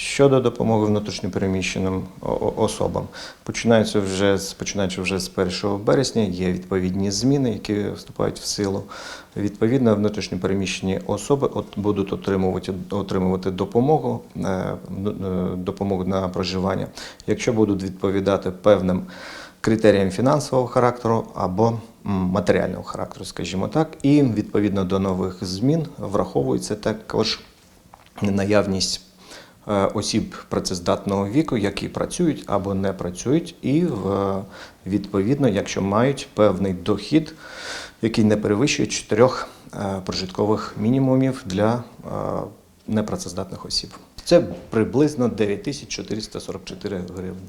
Щодо допомоги внутрішньопереміщеним особам, починаються вже починаючи вже з 1 березня, є відповідні зміни, які вступають в силу. Відповідно, внутрішньопереміщені особи от будуть отримувати, отримувати допомогу, е, ну, е, допомогу на проживання, якщо будуть відповідати певним критеріям фінансового характеру або матеріального характеру, скажімо так, і відповідно до нових змін враховується також наявність осіб працездатного віку, які працюють або не працюють, і в- відповідно, якщо мають певний дохід, який не перевищує чотирьох е, прожиткових мінімумів для е, непрацездатних осіб. Це приблизно 9444 гривні.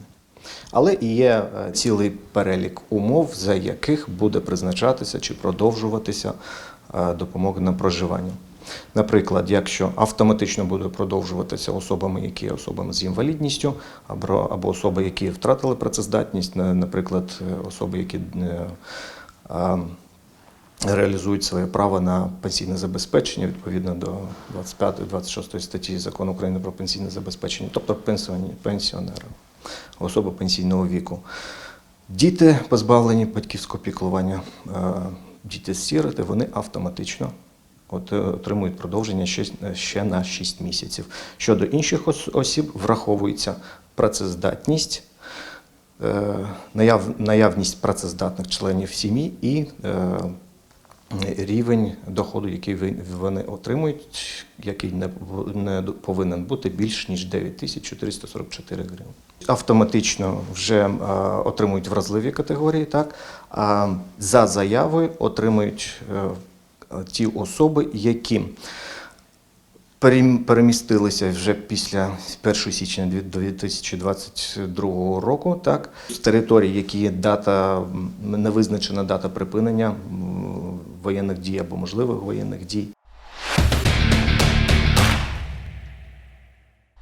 Але і є е, цілий перелік умов, за яких буде призначатися чи продовжуватися е, допомога на проживання. Наприклад, якщо автоматично буде продовжуватися особами, які є особами з інвалідністю, або, або особи, які втратили працездатність, наприклад, особи, які е, реалізують своє право на пенсійне забезпечення відповідно до 25-26 статті закону України про пенсійне забезпечення, тобто пенсіонери, особи пенсійного віку. Діти, позбавлені батьківського піклування, е, діти сіроти, вони автоматично от, е, отримують продовження ще, ще на 6 місяців. Щодо інших ос- осіб враховується працездатність, е, наяв, наявність працездатних членів сім'ї і е, рівень доходу, який вони отримують, який не, не повинен бути більш ніж 9444 гривні. Автоматично вже е, отримують вразливі категорії, так а за заявою отримують е, ті особи, які перемістилися вже після 1 січня дві- 2022 року, так з території, які є дата невизначена дата припинення воєнних дій або можливих воєнних дій.